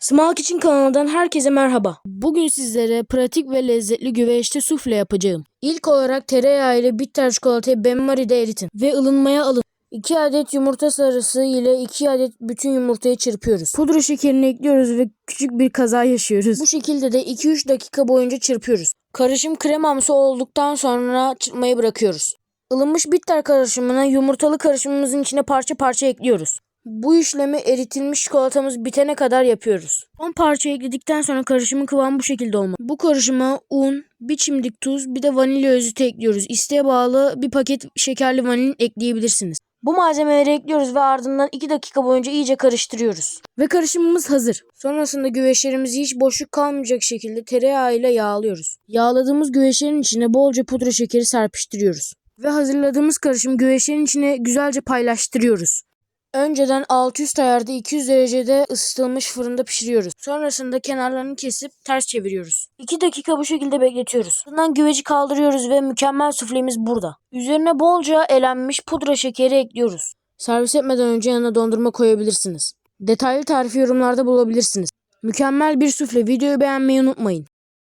Small Kitchen kanalından herkese merhaba. Bugün sizlere pratik ve lezzetli güveçte sufle yapacağım. İlk olarak tereyağı ile bitter çikolatayı benmaride eritin ve ılınmaya alın. 2 adet yumurta sarısı ile 2 adet bütün yumurtayı çırpıyoruz. Pudra şekerini ekliyoruz ve küçük bir kaza yaşıyoruz. Bu şekilde de 2-3 dakika boyunca çırpıyoruz. Karışım kremamsı olduktan sonra çırpmayı bırakıyoruz. Ilınmış bitter karışımına yumurtalı karışımımızın içine parça parça ekliyoruz. Bu işlemi eritilmiş çikolatamız bitene kadar yapıyoruz. 10 parça ekledikten sonra karışımın kıvamı bu şekilde olmalı. Bu karışıma un, bir çimdik tuz, bir de vanilya özütü ekliyoruz. İsteğe bağlı bir paket şekerli vanilin ekleyebilirsiniz. Bu malzemeleri ekliyoruz ve ardından 2 dakika boyunca iyice karıştırıyoruz. Ve karışımımız hazır. Sonrasında güveçlerimizi hiç boşluk kalmayacak şekilde tereyağı ile yağlıyoruz. Yağladığımız güveçlerin içine bolca pudra şekeri serpiştiriyoruz. Ve hazırladığımız karışım güveçlerin içine güzelce paylaştırıyoruz. Önceden alt üst ayarda 200 derecede ısıtılmış fırında pişiriyoruz. Sonrasında kenarlarını kesip ters çeviriyoruz. 2 dakika bu şekilde bekletiyoruz. Ardından güveci kaldırıyoruz ve mükemmel suflemiz burada. Üzerine bolca elenmiş pudra şekeri ekliyoruz. Servis etmeden önce yanına dondurma koyabilirsiniz. Detaylı tarifi yorumlarda bulabilirsiniz. Mükemmel bir sufle. Videoyu beğenmeyi unutmayın.